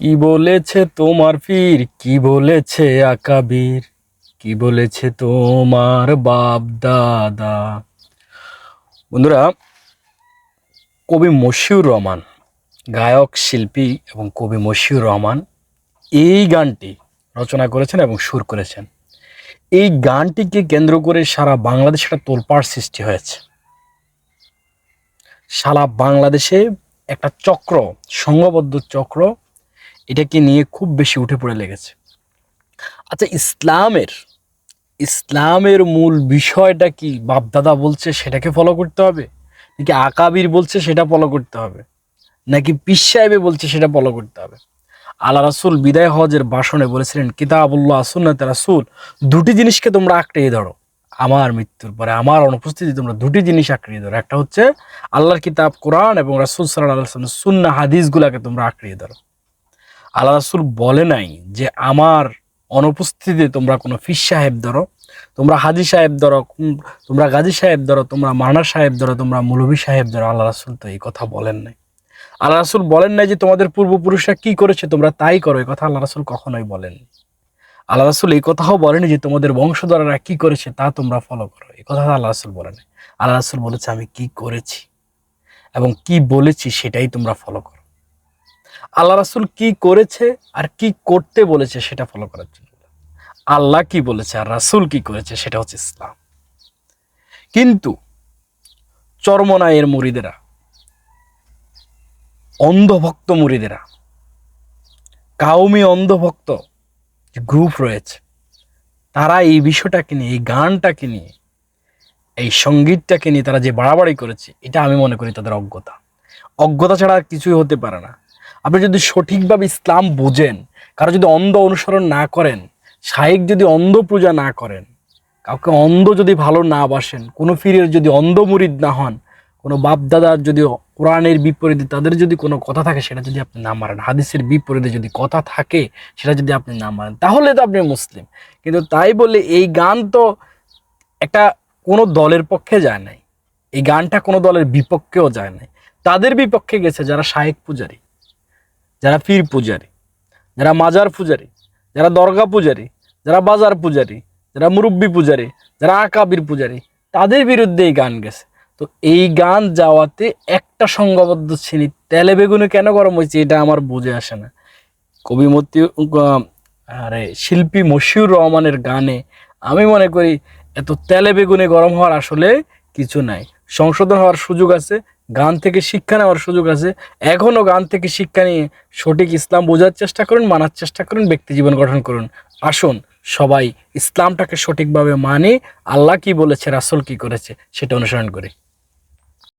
কি বলেছে তোমার পীর কি বলেছে আকাবির? কি বলেছে তোমার বাপ দাদা বন্ধুরা, কবি মশিউর রহমান, গায়ক, শিল্পী এবং কবি মশিউর রহমান এই গানটি রচনা করেছেন এবং সুর করেছেন। এই গানটিকে কেন্দ্র করে সারা বাংলাদেশে একটা তোলপাড় সৃষ্টি হয়েছে। সারা বাংলাদেশে একটা চক্র, সংঘবদ্ধ চক্র এটাকে নিয়ে খুব বেশি উঠে পড়ে লেগেছে। আচ্ছা ইসলামের ইসলামের মূল বিষয়টা কি? বাপদাদা বলছে সেটাকে ফলো করতে হবে? নাকি আকাবির বলছে সেটা ফলো করতে হবে? নাকি পিস সাহেবে বলছে সেটা ফলো করতে হবে? আল্লাহ রাসুল বিদায় হজের ভাষণে বলেছিলেন, কিতাবুল্লাহ, সুন্নাত, রাসুল, দুটি জিনিসকে তোমরা আঁকড়িয়ে ধরো। আমার মৃত্যুর পরে আমার অনুপস্থিতি তোমরা দুটি জিনিস আঁকড়িয়ে ধরো। একটা হচ্ছে আল্লাহর কিতাব, কোরআন এবং রাসুল সাল্লাহ সুন্না হাদিসগুলাকে তোমরা আঁকড়িয়ে ধরো। আল্লাহ রাসুল বলে নাই যে আমার অনুপস্থিতিতে তোমরা কোনো ফিস সাহেব ধরো, তোমরা হাজি সাহেব ধরো তোমরা গাজী সাহেব ধরো, তোমরা মানা সাহেব ধরো, তোমরা মৌলভী সাহেব ধরো, আল্লাহ রাসুল তো এই কথা বলেন নাই। আল্লাহ রাসুল বলেন নাই যে তোমাদের পূর্বপুরুষরা কি করেছে, তোমরা তাই করো, এই কথা আল্লাহ রাসুল কখনোই বলেন আল্লাহ রাসুল এই কথাও বলেনি যে তোমাদের বংশধররা কি করেছে তা তোমরা ফলো করো, এই কথা আল্লাহ রাসুল বলেন আল্লাহ রাসুল বলেছে, আমি কি করেছি এবং কি বলেছি সেটাই তোমরা ফলো করো। আল্লাহ রাসুল কি করেছে আর কি করতে বলেছে সেটা ফলো করার জন্য। আল্লাহ কি বলেছে আর রাসুল কি করেছে সেটা হচ্ছে ইসলাম। কিন্তু চরমনায়ের মুরিদেরা অন্ধভক্ত মুরিদেরা কাউমি অন্ধভক্ত যে গ্রুপ রয়েছে, তারা এই বিষয়টাকে নিয়ে, এই গানটাকে নিয়ে, এই সঙ্গীতটাকে নিয়ে তারা যে বাড়াবাড়ি করেছে, এটা আমি মনে করি তাদের অজ্ঞতা। অজ্ঞতা ছাড়া কিছুই হতে পারে না। আপনি যদি সঠিকভাবে ইসলাম বোঝেন, কারও যদি অন্ধ অনুসরণ না করেন শাহেক যদি অন্ধ পূজা না করেন, কাউকে অন্ধ যদি ভালো না বাসেন, কোনো ফিরের যদি অন্ধ মুরিদ না হন, কোনো বাপদাদার যদি কোরআনের বিপরীতে তাদের যদি কোনো কথা থাকে, সেটা যদি আপনি না মারেন। হাদিসের বিপরীতে যদি কথা থাকে, সেটা যদি আপনি না মারেন। তাহলে তো আপনি মুসলিম। কিন্তু তাই বলে এই গান তো একটা কোনো দলের পক্ষে যায় নাই। এই গানটা কোনো দলের বিপক্ষেও যায় নাই। তাদের বিপক্ষে গেছে যারা শাহেক পূজারী। যারা পীর পূজারী, যারা মাজার পূজারী, যারা দরগা পূজারী, যারা বাজার পূজারী, যারা মুরব্বী পূজারী, যারা আকাবির পূজারী, তাদের বিরুদ্ধে এই গান গেছে। তো এই গান যাওয়াতে একটা সংঘবদ্ধ শ্রেণি তেলে বেগুনে কেন গরম হয়েছে এটা আমার বুঝে আসে না। কবিমতি আরে শিল্পী মশিউর রহমানের গানে আমি মনে করি এত তেলে বেগুনে গরম হওয়ার আসলে কিছু নাই। সংশোধন হওয়ার সুযোগ আছে গান থেকে শিক্ষা নেওয়ার সুযোগ আছে। এখনও গান থেকে শিক্ষা নিয়ে সঠিক ইসলাম বোঝার চেষ্টা করুন, মানার চেষ্টা করুন, ব্যক্তি জীবন গঠন করুন। আসুন, সবাই ইসলামটাকে সঠিকভাবে মানে আল্লাহ কি বলেছে, রাসুল কি করেছে, সেটা অনুসরণ করি।